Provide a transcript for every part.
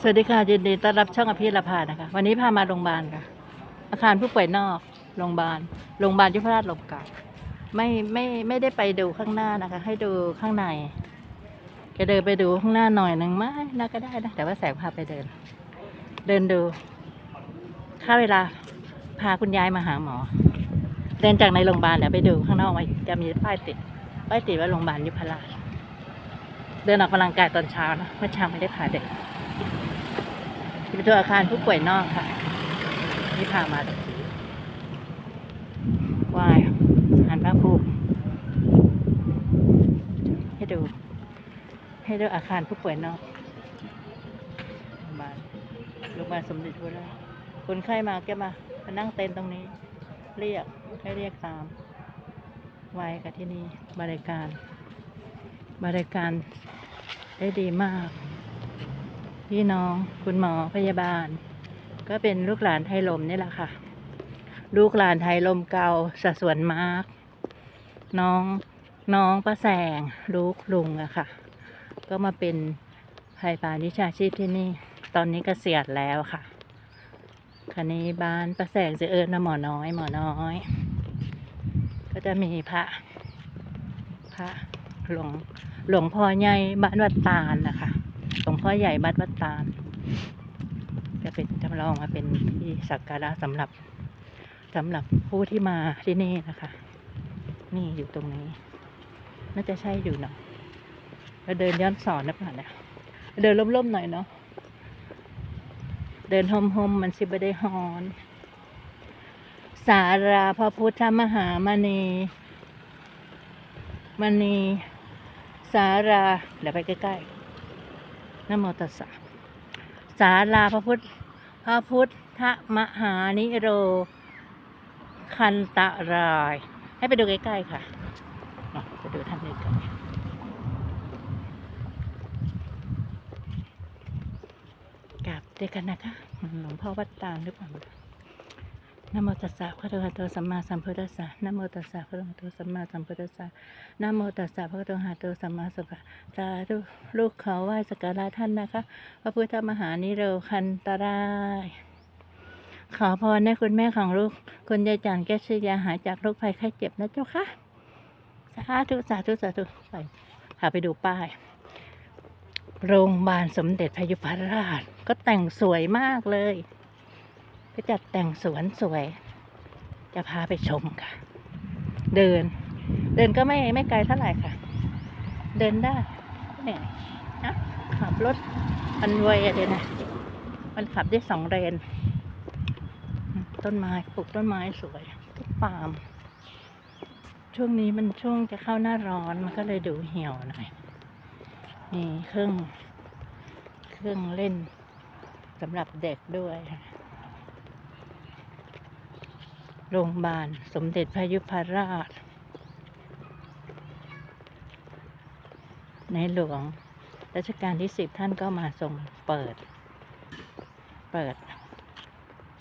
สวัสดีค่ะยินดีต้อนรับช่องอภิรพานะคะ วันนี้พามาโรงพยาบาลค่ะ อาคารผู้ป่วยนอกโรงพยาบาลโรงพยาบาลยุพราชลมเก่าไม่ไม่ไม่ได้ไปดูข้างหน้านะคะ ให้ดูข้างในจะเดินไปดูข้างหน้าหน่อยหนึ่งไหมน่าก็ได้นะแต่ว่าแสงพาไปเดิน เดินดูค่าเวลาพาคุณยายมาหาหมอ เดินจากในโรงพยาบาลเดี๋ยวไปดูข้างนอกไว้จะมีป้ายติดป้ายติดว่าโรงพยาบาลยุพราชเดินออกกำลังกายตอนเช้านะเมื่อเช้าไม่ได้พาเด็ก ตัวอาคารผู้ป่วยนอกค่ะ นี่พามาตรงนี้วายหันพระภูมิให้ดู ให้ดูอาคารผู้ป่วยนอกโรงพยาลงพยาสมเด็จพระราชคนไข้มาแกมามานั่งเต็นตรงนี้ เรียกให้เรียกตามไว้กับที่นี่บริการ บริการได้ดีมาก พี่น้องคุณหมอพยาบาล ก็เป็นลูกหลานไทยลมนี่แหละค่ะ ลูกหลานไทยลมเก่าสัดส่วนมาก น้องน้องป้าแสงลูกลุงอะค่ะ ก็มาเป็นพยาบาลวิชาชีพที่นี่ ตอนนี้เกษียณแล้วค่ะคันนี้บ้านป้าแสงจะเอิญนะหมอน้อยหมอน้อย ก็จะมีพระพระหลวงหลวงพ่อใหญ่บ้านวัดตาลนะคะ งพ่อใหญ่บัดวัดตาลจะเป็นจำลองมาเป็นที่สักการะสำหรับสำหรับผู้ที่มาที่นี่นะคะ นี่อยู่ตรงนี้ น่าจะใช่อยู่เนาะเราเดินย้อนสอนนะเปล่าเนี่ยเดินล่มๆหน่อยเนาะเดินหอมๆมันสิบได้ฮอน สาราพระพุทธมหามณีมณีสาราเดี๋ยวไปใกล้ๆ นโมตัสสะสาลาพระพุทธพระพุทธมหานิโร คันตะราย ให้ไปดูใกล้ๆค่ะไปดูท่านใกล้ๆกลับด้วยกันนะคะหลวงพ่อวัดตาลหรือเปล่า นะโมตัสสะพระคะโตสัมมาสัมพุทธัสสะนะโมตัสสะพระคะโตสัมมาสัมพุทธัสสะนะโมตัสสะพระโตหะโตสัมมาสัมพุทธัสสะทุลูกขอไหว้สักการะท่านนะคะ พระพุทธมหานิโรคันตรายขอพรให้คุณแม่ของลูก คุณยายจันแก้ชยาหายจากโรคภัยไข้เจ็บนะเจ้าค่ะ สาธุสาธุสาธุไปพาไปดูป้าย โรงพยาบาลสมเด็จพยุพราช ก็แต่งสวยมากเลย ก็จัดแต่งสวนสวย จะพาไปชมค่ะ เดิน เดินก็ไม่ไม่ไกลเท่าไหร่ค่ะ เดินได้เนี่ยนะขับรถอันเวยเลยนะ มันขับได้สองเลนต้นไม้ปลูกต้นไม้สวยต้นปาล์มช่วงนี้มันช่วงจะเข้าหน้าร้อนมันก็เลยดูเหี่ยวหน่อยมีเครื่อง เครื่องเล่นสำหรับเด็กด้วยค่ะ โรงพยาบาล สมเด็จพระยุพราช ในหลวงรัชกาลที่สิบท่านก็มาทรงเปิด เปิด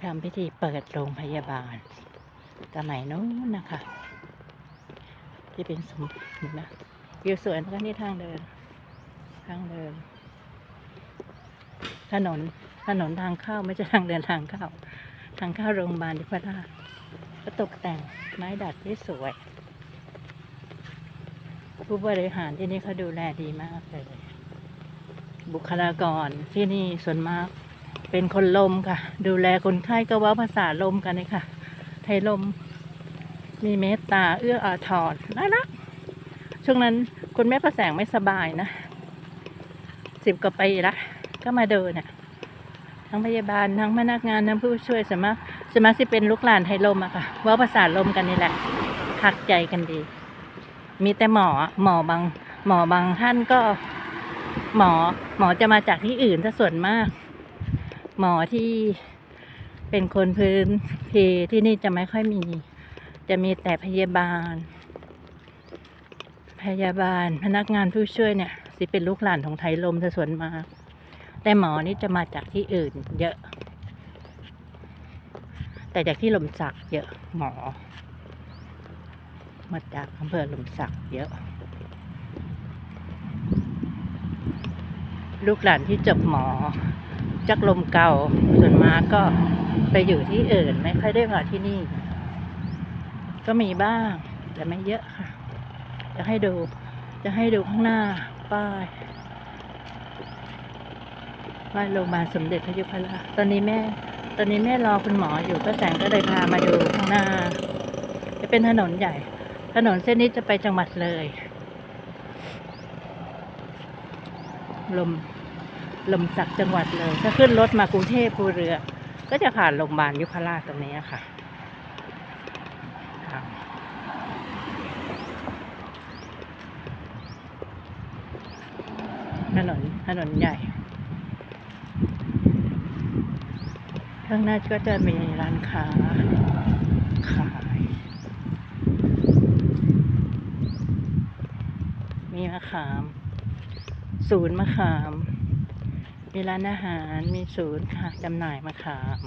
ทำพิธีเปิดโรงพยาบาลสมัยนู้นนะคะ ที่เป็นสมเห็นนะวิวสวยก็นี่ทางเดิน ทางเดิน ถนนถนนทางเข้าไม่ใช่ทางเดินทางเข้า ทางเข้าโรงพยาบาลที่พระราช ก็ตกแต่งไม้ดัดที่สวย ผู้บริหารที่นี่เขาดูแลดีมากเลย บุคลากรที่นี่ส่วนมากเป็นคนลมค่ะ ดูแลคนไข้ก็ว่าภาษาลมกันเลยค่ะ ไทยลม มีเมตตาเอื้ออาทรน่ารักช่วงนั้นคุณแม่ประแสงไม่สบายนะสิบกว่าปีละก็มาเดูเนี่ยทั้งพยาบาลทั้งพนักงานทั้งผู้ช่วยสมัคร สมัครที่เป็นลูกหลานไทยลมอะค่ะว่าภาษาลมกันนี่แหละคักใจกันดี มีแต่หมอหมอบางหมอบางท่านก็ หมอหมอจะมาจากที่อื่นถ้าส่วนมาก หมอที่เป็นคนพื้นเพที่นี่จะไม่ค่อยมี จะมีแต่พยาบาล พยาบาลพนักงานผู้ช่วยเนี่ย สิเป็นลูกหลานของไทยลมถ้าส่วนมาก แต่หมอนี่จะมาจากที่อื่น เยอะ แต่จากที่ลมสักเยอะหมอ มาจากอำเภอลมสักเยอะ ลูกหลานที่จบหมอ จากลมเก่าส่วนมากก็ไปอยู่ที่อื่นไม่ค่อยได้มาที่นี่ ก็มีบ้าง แต่ไม่เยอะค่ะ จะให้ดู จะให้ดูข้างหน้าป้ายป้ายโรงพยาบาลสมเด็จพระยุพราชตอนนี้แม่ ตอนนี้แม่รอคุณหมออยู่ก็แสงก็เลยพามาดูข้างหน้า จะเป็นถนนใหญ่ ถนนเส้นนี้จะไปจังหวัดเลย ลมลมสักจังหวัดเลยถ้าขึ้นรถมากรุงเทพภูเรือ ก็จะผ่านโรงพยาบาลยุพราชตรงนี้ค่ะค่ะถนนถนนใหญ่ ข้างหน้าก็จะมีร้านค้าขาย มีมะขาม ศูนย์มะขาม มีร้านอาหาร มีศูนย์ค่ะจำหน่ายมะขาม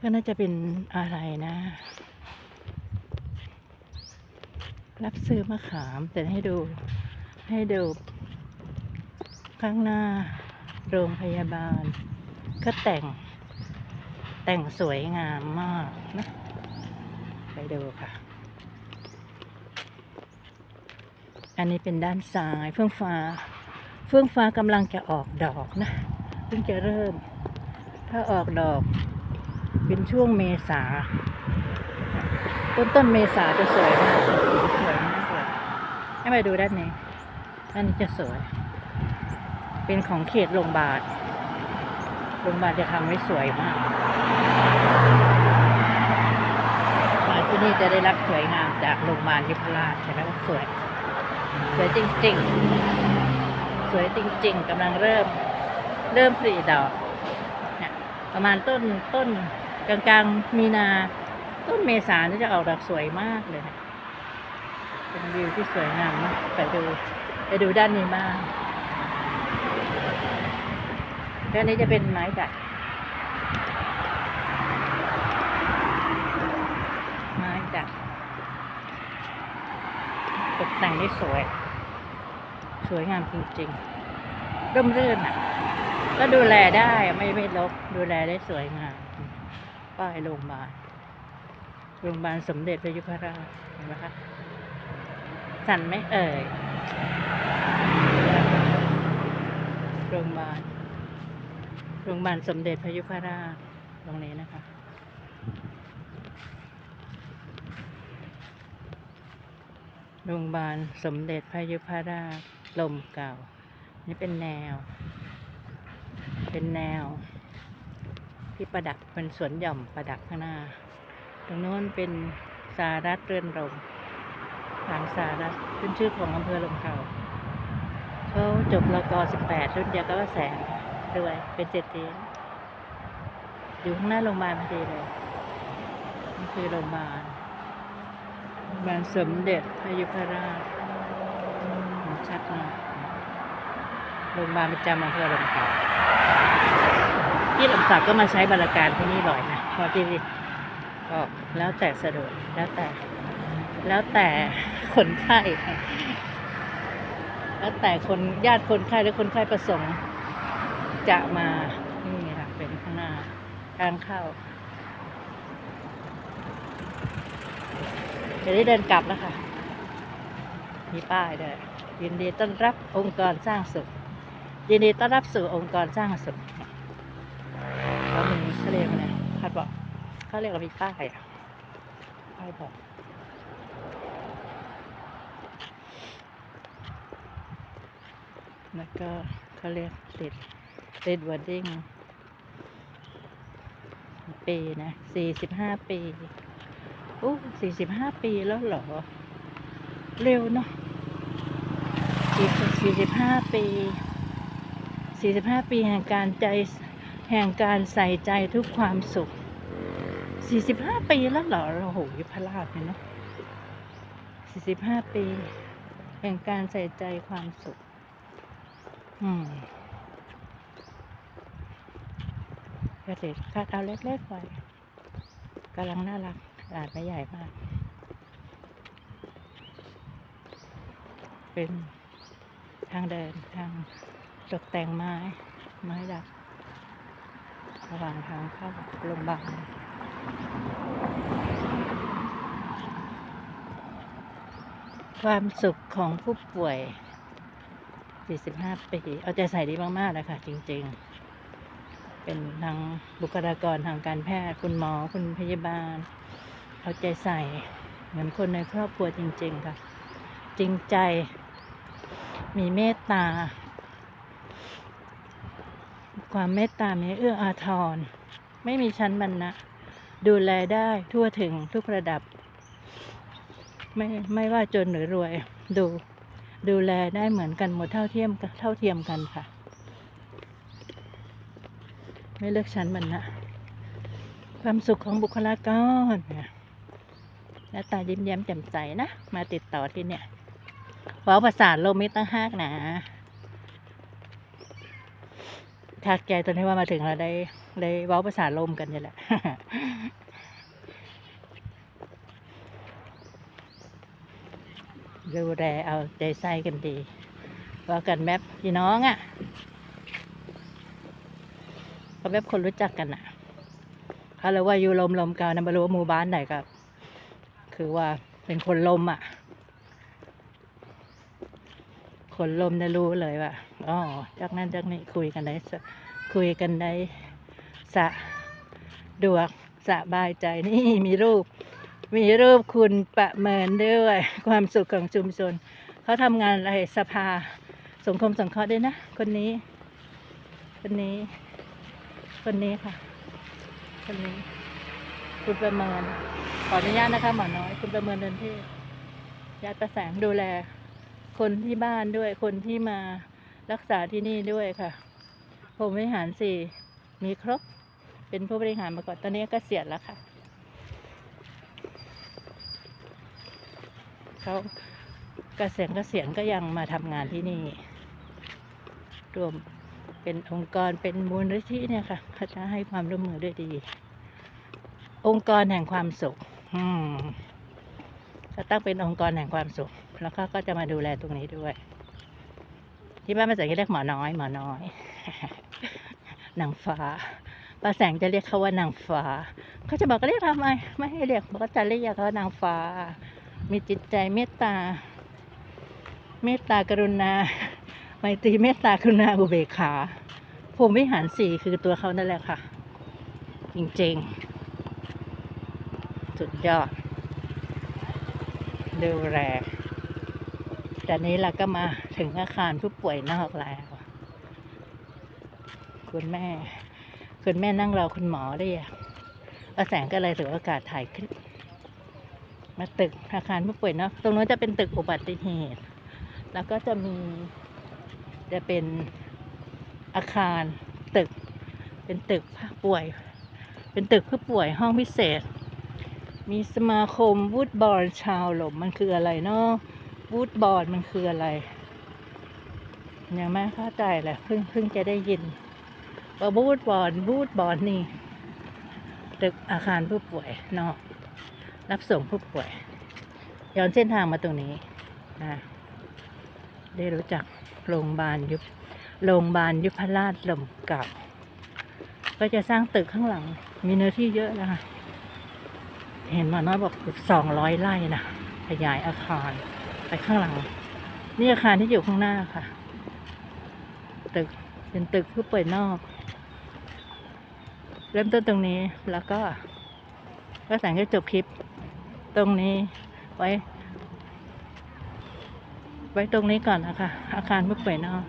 ก็น่าจะเป็นอะไรนะ รับซื้อมะขามแต่ให้ดูให้ดูข้างหน้า โรงพยาบาล ก็แต่ง แต่งสวยงามมากนะ ไปดูค่ะ อันนี้เป็นด้านซ้ายเฟื่องฟ้า เฟื่องฟ้ากำลังจะออกดอกนะ เพิ่งจะเริ่ม ถ้าออกดอก เป็นช่วงเมษา ต้นต้นเมษาจะสวยมากสวยมากเลยให้มาดูด้านนี้ด้านนี้จะสวย เป็นของเขตโรงพยาบาลโรงพยาบาลจะทำไว้สวยมากมาที่นี่จะได้รับสวยงามจากโรงพยาบาลยุพราชใช่ไหมว่าสวย สวยจริงๆ สวยจริง ๆกำลังเริ่มเริ่มผลิดอกเนี่ยประมาณต้นต้นกลางๆมีนาต้นเมษานี่จะออกดอกสวยมากเลยนะเป็นวิวที่สวยงามมากไปดู ไปดูด้านนี้บ้าง ด้านนี้จะเป็นไม้ดัด ไม้ดัด ตกแต่งได้สวย สวยงามจริงๆร่มรื่นอะ ก็ดูแลได้ไม่ไม่รกดูแลได้สวยงาม ป้ายโรงพยาบาล โรงพยาบาลสมเด็จพระยุพราชเห็นไหมคะ สั่นไหมเอ่ยโรงพยาบาล โรงพยาบาลสมเด็จพระยุพราชตรงนี้นะคะ โรงพยาบาลสมเด็จพระยุพราชลมเก่า นี่เป็นแนว เป็นแนว ที่ประดับเป็นสวนหย่อมประดับข้างหน้า ตรงโน้นเป็นสารัตเรือนรมทางสารัตขึ้นชื่อของอำเภอลมเก่าเขาจบรกอ18 รุ่นเดียวกับแสง ด้วย เป็นเศรษฐีอยู่ข้างหน้าโรงพยาบาลพอดีเลยนี่คือโรงพยาบาลโรงพยาบาลสมเด็จพระยุพราชชัดมากโรงพยาบาลประจำอำเภอลมเก่าที่ลำสักก็มาใช้บริการที่นี่บ่อยนะพราะที่นี่ก็แล้วแต่สะดวกแล้วแต่ แล้วแต่คนไข้แล้วแต่คนญาติคนไข้หรือคนไข้ประสงค์ จะมานี่ค่ะเป็นข้างหน้าทางเข้าเดี๋ยวได้เดินกลับแล้วค่ะมีป้ายด้วยยินดีต้อนรับองค์กรสร้างสุข ยินดีต้อนรับสู่องค์กรสร้างสุขเขามีเขาเรียกอะไรคาดบอกเขาเรียกว่ามีป้ายอะป้ายบอกแล้วก็เขาเรียกติด ติดวอร์ดิ้งปีนะสี่สิบห้าปีโอ้สี่สิบห้าปีแล้วเหรอ เร็วเนาะสี่สิบห้าปีสี่สิบห้าปีแห่งการใจแห่งการใส่ใจทุกความสุขสี่สิบห้าปีแล้วเหรอโอ้โหยพราชเลยเนาะสี่สิบห้าปี แห่งการใส่ใจความสุข อืม กระเด็ดคาดเอาเล็กๆไว้กำลังน่ารักตลาดไม่ใหญ่มาก เป็นทางเดินทางตกแต่งไม้ ไม้ดัก ระหว่างทางเข้าโรงพยาบาลความสุขของผู้ป่วย 45 ปี เอาใจใส่ดีมากๆเลยค่ะจริง ๆ เป็นทางบุคลากรทางการแพทย์ คุณหมอคุณพยาบาล เอาใจใส่ เหมือนคนในครอบครัวจริง ๆ ค่ะ จริงใจ มีเมตตา ความเมตตามีเอื้ออาทร ไม่มีชั้นบรรณะ ดูแลได้ทั่วถึงทุกระดับ ไม่ไม่ว่าจนหรือรวย ดูดูแลได้เหมือนกันหมดเท่าเทียมเท่าเทียมกันค่ะ ไม่เลือกชั้นบรรณะความสุขของบุคลากรเนี่ยหน้าตายิ้มแย้มแจ่มใสนะ มาติดต่อที่เนี่ยว้าวประสาทลมไม่ตั้งห้ากนะทักใจตอนนี้ว่ามาถึงเราได้ได้ว้าภาษาลมกันนี่แหละดูแลเอาใจใส่กันดีว่ากันแบบพี่น้องอะ่ะ ก็แบบคนรู้จักกันอะ่ะเขาเลยว่าอยู่ลมลมก่านะไม่รู้ว่าหมู่บ้านไหนกับ คือว่าเป็นคนลมอะ่ะคนลมได้รู้เลยว่าอ๋อจากนั้นจากนี้คุยกันได้คุยกันได้สะดวกสบายใจนี่มีรูป มีรูปคุณประเมินด้วย ความสุขของชุมชนเขาทำงานอะไรสภาสังคมสังเคราะห์ด้วยนะ คนนี้ คนนี้ คนนี้ค่ะ คนนี้ คุณประเมิน ขออนุญาตนะคะหมอน้อย คุณประเมินเดินเทพญาติประแสงดูแล คนที่บ้านด้วย คนที่มารักษาที่นี่ด้วยค่ะ ผมบริหารสี่ มีครบ เป็นผู้บริหารมาก่อนตอนนี้ก็เกษียณแล้วค่ะ เขาเกษียณเกษียณก็ยังมาทำงานที่นี่ รวม เป็นองค์กรเป็นมูลนิธิเนี่ยค่ะเขาจะให้ความร่วมมือด้วยดี องค์กรแห่งความสุขอืมก็ตั้งเป็นองค์กรแห่งความสุข แล้วก็ก็จะมาดูแลตรงนี้ด้วย ที่บ้านภาษาอังกฤษเรียกหมอน้อย หมอน้อย นางฟ้าป้าแสงจะเรียกเขาว่านางฟ้าเขาจะบอกก็เรียกทำไม ไม่ให้เรียกบอกก็จะเรียกเขาว่านางฟ้า มีจิตใจเมตตา เมตตากรุณาไมตรีเมตตากรุณาอุเบกขา ภูมิวิหารสี่คือตัวเขานั่นแหละค่ะ จริงๆ สุดยอด ดูแลแต่นี้เราก็มาถึงอาคารผู้ป่วยนอกแล้ว คุณแม่ คุณแม่นั่งรอคุณหมอได้ยังป้าแสงก็เลยถือโอกาสถ่ายคลิปมาตึกอาคารผู้ป่วยเนอะตรงนู้นจะเป็นตึกอุบัติเหตุ แล้วก็จะมีจะเป็น อาคารตึก เป็นตึกผู้ป่วย เป็นตึกผู้ป่วยห้องพิเศษ มีสมาคมวูดบอลชาวหลมมันคืออะไรเนาะวูดบอลมันคืออะไร ยังไม่เข้าใจเลยเพิ่งเพิ่งจะได้ยินว่าวูดบอลวูดบอลนี่ตึกอาคารผู้ป่วยเนาะรับส่งผู้ป่วย ย้อนเส้นทางมาตรงนี้นะได้รู้จักโรงพยาบาลยุบ โรงพยาบาลยุพราชลมเก่า ก็จะสร้างตึกข้างหลัง มีเนื้อที่เยอะนะคะ เห็นมาน้อยบอกสองร้อยไร่นะขยายอาคารไปข้างหลัง นี่อาคารที่อยู่ข้างหน้าค่ะ ตึกเป็นตึกผู้ป่วยนอก เริ่มต้นตรงนี้แล้วก็ก็แสงจะจบคลิป ตรงนี้ไว้ ไว้ตรงนี้ก่อนนะคะอาคารผู้ป่วยนอก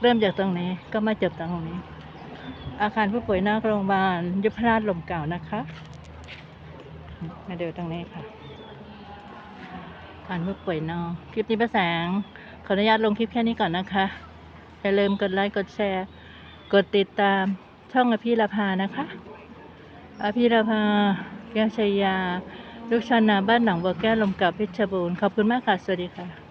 เริ่มจากตรงนี้ก็มาจบตรงนี้ อาคารผู้ป่วยนอกโรงพยาบาลยุพราชลมเก่านะคะ มาเดูตรงนี้ค่ะอาคารผู้ป่วยนอกคลิปนี้ประแสง ขออนุญาตลงคลิปแค่นี้ก่อนนะคะอย่าลืมกดไลค์กดแชร์ กดติดตามช่องอภิรภานะคะอภิรภาแก้วชัยยา ลูกชาวนาบ้านหนองบัวแก้วลมเกับเพชรบูรณ์ขอบคุณมากค่ะ สวัสดีค่ะ